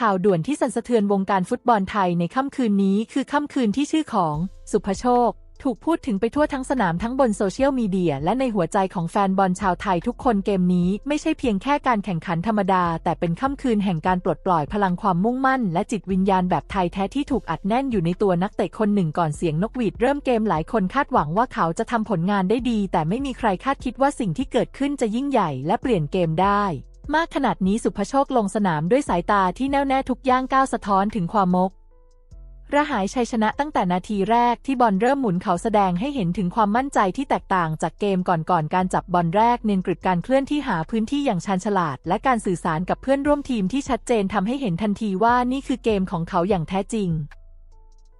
ข่าวด่วนที่สั่นสะเทือนวงการฟุตบอลไทยในค่ำคืนนี้คือค่ำคืนที่ชื่อของ สุภโชค ถูกพูดถึงไปทั่วทั้งสนามทั้งบนโซเชียลมีเดียและในหัวใจของแฟนบอลชาวไทยทุกคนเกมนี้ไม่ใช่เพียงแค่การแข่งขันธรรมดา แต่เป็นค่ำคืนแห่งการปลดปล่อยพลังความมุ่งมั่น และจิตวิญญาณแบบไทยแท้ที่ถูกอัดแน่นอยู่ในตัวนักเตะคนหนึ่งก่อนเสียงนกหวีดเริ่มเกมหลายคนคาดหวังว่าเขาจะทำผลงานได้ดี แต่ไม่มีใครคาดคิดว่าสิ่งที่เกิดขึ้นจะยิ่งใหญ่ และเปลี่ยนเกมได้ มากขนาดนี้สุภโชคลงสนามด้วยสายตาที่แน่วแน่ทุกย่างก้าวสะท้อนถึงความมก ระหายชัยชนะตั้งแต่นาทีแรกที่บอลเริ่มหมุนเขาแสดงให้เห็นถึงความมั่นใจที่แตกต่างจากเกมก่อนๆกการจับบอลแรกเน้นกริบการเคลื่อนที่หาพื้นที่อย่างชาญฉลาด และการสื่อสารกับเพื่อนร่วมทีมที่ชัดเจนทำให้เห็นทันทีว่านี่คือเกมของเขาอย่างแท้จริง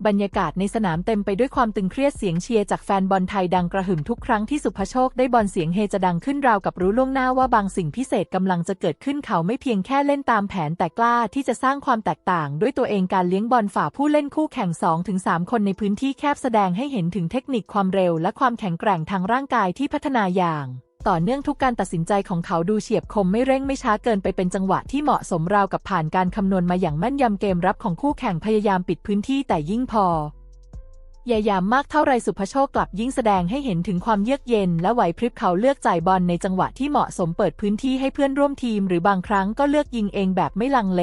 บรรยากาศในสนามเต็มไปด้วยความตึงเครียดเสียงเชียร์จากแฟนบอลไทยดังกระหึ่มทุกครั้งที่สุภโชคได้บอลเสียงเฮจะดังขึ้นราวกับรู้ล่วงหน้าว่าบางสิ่งพิเศษกำลังจะเกิดขึ้นเขาไม่เพียงแค่เล่นตามแผนแต่กล้าที่จะสร้างความแตกต่าง ด้วยตัวเองการเลี้ยงบอลฝ่าผู้เล่นคู่แข่ง 2-3 คนในพื้นที่แคบแสดงให้เห็นถึงเทคนิคความเร็วและความแข็งแกร่งทางร่างกายที่พัฒนาอย่าง ต่อเนื่องทุกการตัดสินใจของเขาดูเฉียบคมไม่เร่งไม่ช้าเกินไปเป็นจังหวะที่เหมาะสมราวกับผ่านการคำนวณมาอย่างแม่นยำเกมรับของคู่แข่งพยายามปิดพื้นที่แต่ยิ่งพอพยายามมากเท่าไรสุภโชคกลับยิ่งแสดงให้เห็นถึงความเยือกเย็น และไหวพริบเขาเลือกจ่ายบอลในจังหวะที่เหมาะสมเปิดพื้นที่ให้เพื่อนร่วมทีม หรือบางครั้งก็เลือกยิงเองแบบไม่ลังเล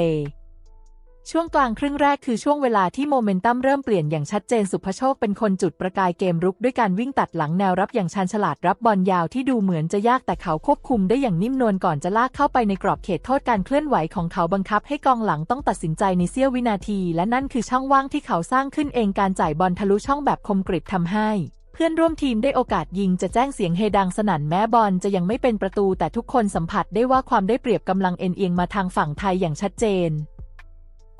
ช่วงกลางครึ่งแรกคือช่วงเวลาที่โมเมนตัมเริ่มเปลี่ยนอย่างชัดเจนสุภโชคเป็นคนจุดประกายเกมรุกด้วยการวิ่งตัดหลังแนวรับอย่างชาญฉลาดรับบอลยาวที่ดูเหมือนจะยากแต่เขาควบคุมได้อย่างนิ่มนวลก่อนจะลากเข้าไปในกรอบเขตโทษการเคลื่อนไหวของเขาบังคับให้กองหลังต้องตัดสินใจในเสี้ยววินาที และนั่นคือช่องว่างที่เขาสร้างขึ้นเองการจ่ายบอลทะลุช่องแบบคมกริบทำให้เพื่อนร่วมทีมได้โอกาสยิงจะแจ้งเสียงเฮดังสนั่นแม้บอลจะยังไม่เป็นประตูแต่ทุกคนสัมผัสได้ว่าความได้เปรียบกำลังเอ็นเอียงมาทางฝั่งไทยอย่างชัดเจน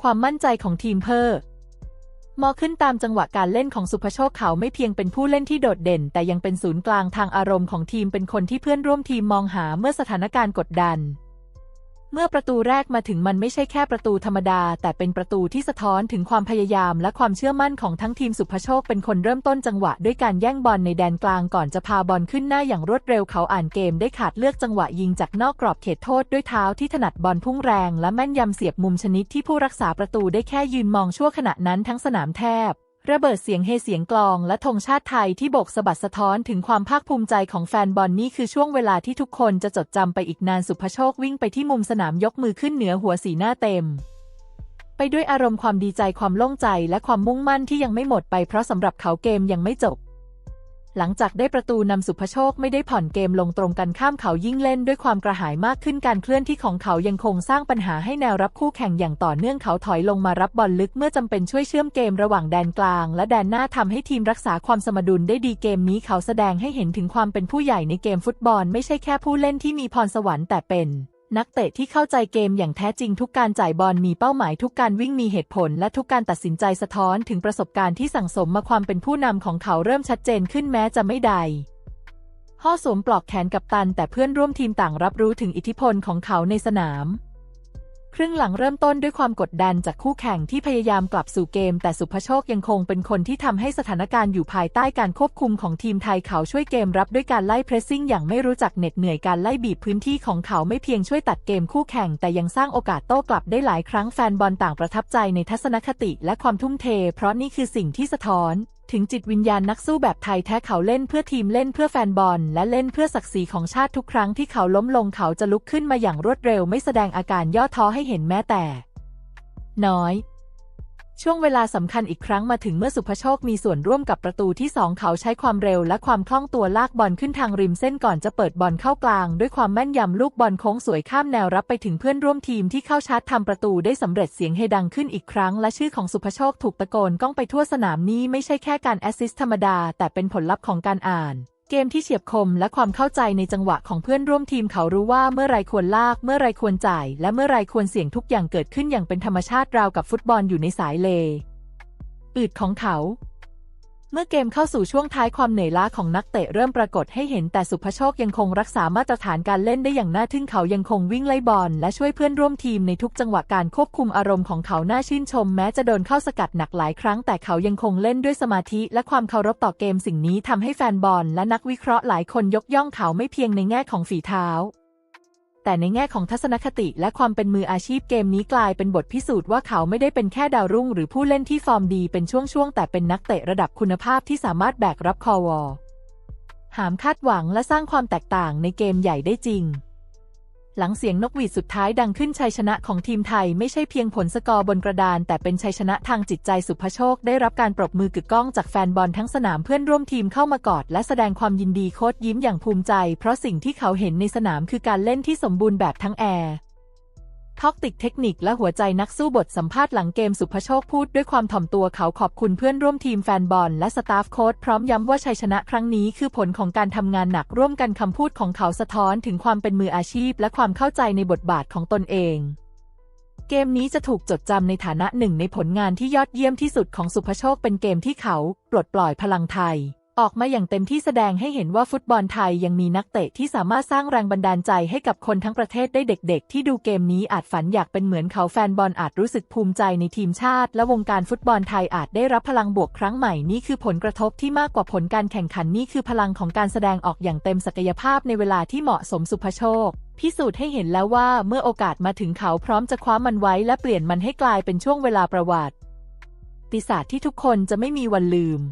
ความมั่นใจของทีมเพอร์มอขึ้นตามจังหวะการเล่นของสุภโชคเขาไม่เพียงเป็นผู้เล่นที่โดดเด่น แต่ยังเป็นศูนย์กลางทางอารมณ์ของทีมเป็นคนที่เพื่อนร่วมทีมมองหาเมื่อสถานการณ์กดดัน เมื่อประตูแรกมาถึงมันไม่ใช่แค่ประตูธรรมดา แต่เป็นประตูที่สะท้อนถึงความพยายามและความเชื่อมั่นของทั้งทีมสุภโชคเป็นคนเริ่มต้นจังหวะด้วยการแย่งบอลในแดนกลางก่อนจะพาบอลขึ้นหน้าอย่างรวดเร็วเขาอ่านเกมได้ขาดเลือกจังหวะยิงจากนอกกรอบเขตโทษด้วยเท้าที่ถนัดบอลพุ่งแรงและแม่นยำเสียบมุมชนิดที่ผู้รักษาประตูได้แค่ยืนมองชั่วขณะนั้นทั้งสนามแทบ ระเบิดเสียงเฮเสียงกลองและธงชาติไทยที่โบกสะบัดสะท้อนถึงความภาคภูมิใจของแฟนบอลนี่คือช่วงเวลาที่ทุกคนจะจดจำไปอีกนานสุภโชควิ่งไปที่มุมสนามยกมือขึ้นเหนือหัวสีหน้าเต็ม ไปด้วยอารมณ์ความดีใจความโล่งใจและความมุ่งมั่นที่ยังไม่หมดไปเพราะสำหรับเขาเกมยังไม่จบ หลังจากได้ประตูนำสุภโชคไม่ได้ผ่อนเกมลงตรงกันข้ามเขายิ่งเล่นด้วยความกระหายมากขึ้นการเคลื่อนที่ของเขายังคงสร้างปัญหาให้แนวรับคู่แข่งอย่างต่อเนื่องเขาถอยลงมารับบอลลึกเมื่อจำเป็นช่วยเชื่อมเกมระหว่างแดนกลาง และแดนหน้าทำให้ทีมรักษาความสมดุลได้ดีเกมนี้เขาแสดงให้เห็นถึงความเป็นผู้ใหญ่ในเกมฟุตบอล ไม่ใช่แค่ผู้เล่นที่มีพรสวรรค์แต่เป็น นักเตะที่เข้าใจเกมอย่างแท้จริงทุกการจ่ายบอลมีเป้าหมายทุกการวิ่งมีเหตุผล และทุกการตัดสินใจสะท้อนถึงประสบการณ์ที่สั่งสมมาความเป็นผู้นำของเขาเริ่มชัดเจนขึ้นแม้จะไม่ใดห่อสวมปลอกแขนกับตัน แต่เพื่อนร่วมทีมต่างรับรู้ถึงอิทธิพลของเขาในสนาม ครึ่งหลังเริ่มต้นด้วยความกดดันจากคู่แข่งที่พยายามกลับสู่เกม แต่สุภโชคยังคงเป็นคนที่ทำให้สถานการณ์อยู่ภายใต้การควบคุมของทีมไทยเขาช่วยเกมรับด้วยการไล่เพรสซิ่งอย่างไม่รู้จักเหน็ดเหนื่อยการไล่บีบพื้นที่ของเขาไม่เพียงช่วยตัดเกมคู่แข่ง แต่ยังสร้างโอกาสโต้กลับได้หลายครั้งแฟนบอลต่างประทับใจในทัศนคติและความทุ่มเท เพราะนี่คือสิ่งที่สะท้อน ถึงจิตวิญญาณนักสู้แบบไทยแท้เขาเล่นเพื่อทีมเล่นเพื่อแฟนบอล และเล่นเพื่อศักดิ์ศรีของชาติทุกครั้งที่เขาล้มลงเขาจะลุกขึ้นมาอย่างรวดเร็วไม่แสดงอาการย่อท้อให้เห็นแม้แต่ น้อย ช่วงเวลาสำคัญอีกครั้งมาถึงเมื่อสุภโชคมีส่วนร่วมกับประตูที่สองเขาใช้ความเร็วและความคล่องตัวลากบอลขึ้นทางริมเส้นก่อนจะเปิดบอลเข้ากลาง ด้วยความแม่นยำลูกบอลโค้งสวยข้ามแนวรับไปถึงเพื่อนร่วมทีมที่เข้าชาร์จทำประตูได้สำเร็จเสียงเฮดังขึ้นอีกครั้ง และชื่อของสุภโชคถูกตะโกนก้องไปทั่วสนามนี้ไม่ใช่แค่การแอสซิสต์ธรรมดา แต่เป็นผลลัพธ์ของการอ่าน เกมที่เฉียบคมและความเข้าใจในจังหวะของเพื่อนร่วมทีมเขารู้ว่าเมื่อไรควรลาก เมื่อไรควรจ่าย และเมื่อไรควรเสี่ยงทุกอย่างเกิดขึ้นอย่างเป็นธรรมชาติราวกับฟุตบอลอยู่ในสายเลอืดของเขา เมื่อเกมเข้าสู่ช่วงท้ายความเหนื่อยล้าของนักเตะเริ่มปรากฏให้เห็นแต่สุภโชคยังคงรักษามาตรฐานการเล่นได้อย่างน่าทึ่งเขายังคงวิ่งไล่บอลและช่วยเพื่อนร่วมทีมในทุกจังหวะการควบคุมอารมณ์ของเขาน่าชื่นชม แม้จะโดนเข้าสกัดหนักหลายครั้งแต่เขายังคงเล่นด้วยสมาธิและความเคารพต่อเกมสิ่งนี้ทำให้แฟนบอลและนักวิเคราะห์หลายคนยกย่องเขาไม่เพียงในแง่ของฝีเท้า แต่ในแง่ของทัศนคติและความเป็นมืออาชีพเกมนี้กลายเป็นบทพิสูจน์ว่าเขาไม่ได้เป็นแค่ดาวรุ่ง หรือผู้เล่นที่ฟอร์มดีเป็นช่วงๆ แต่เป็นนักเตะระดับคุณภาพที่สามารถแบกรับคอวอหามคาดหวังและสร้างความแตกต่างในเกมใหญ่ได้จริง หลังเสียงนกหวีดสุดท้ายดังขึ้นชัยชนะของทีมไทยไม่ใช่เพียงผลสกอร์บนกระดาน แต่เป็นชัยชนะทางจิตใจสุภโชค ได้รับการปรบมือกึกก้องจากแฟนบอลทั้งสนามเพื่อนร่วมทีมเข้ามากอด และแสดงความยินดีโค้ดยิ้มอย่างภูมิใจ เพราะสิ่งที่เขาเห็นในสนามคือการเล่นที่สมบูรณ์แบบทั้งแอร์ ท็อกติกเทคนิคและหัวใจนักสู้บทสัมภาษณ์หลังเกมสุภโชคพูดด้วยความถ่อมตัวเขาขอบคุณเพื่อนร่วมทีมแฟนบอลและสตาฟโค้ชพร้อมย้ำว่าชัยชนะครั้งนี้คือผลของการทำงานหนักร่วมกันคำพูดของเขาสะท้อนถึงความเป็นมืออาชีพ และความเข้าใจในบทบาทของตนเอง เกมนี้จะถูกจดจำในฐานะหนึ่งในผลงานที่ยอดเยี่ยมที่สุดของสุภโชคเป็นเกมที่เขา ปลดปล่อยพลังไทย ออกมาอย่างเต็มที่แสดงให้เห็นว่าฟุตบอลไทยยังมีนักเตะที่สามารถสร้างแรงบันดาลใจให้กับคนทั้งประเทศได้เด็กๆ ที่ดูเกมนี้อาจฝันอยากเป็นเหมือนเขาแฟนบอลอาจรู้สึกภูมิใจในทีมชาติ และวงการฟุตบอลไทยอาจได้รับพลังบวกครั้งใหม่นี่คือผลกระทบที่มากกว่าผลการแข่งขันนี่คือพลังของการแสดงออกอย่างเต็มศักยภาพในเวลาที่เหมาะสมสุภโชคพิสูจน์ให้เห็นแล้วว่าเมื่อโอกาสมาถึงเขาพร้อมจะคว้ามันไว้ และเปลี่ยนมันให้กลายเป็นช่วงเวลาประวัติศาสตร์ที่ทุกคนจะไม่มีวันลืม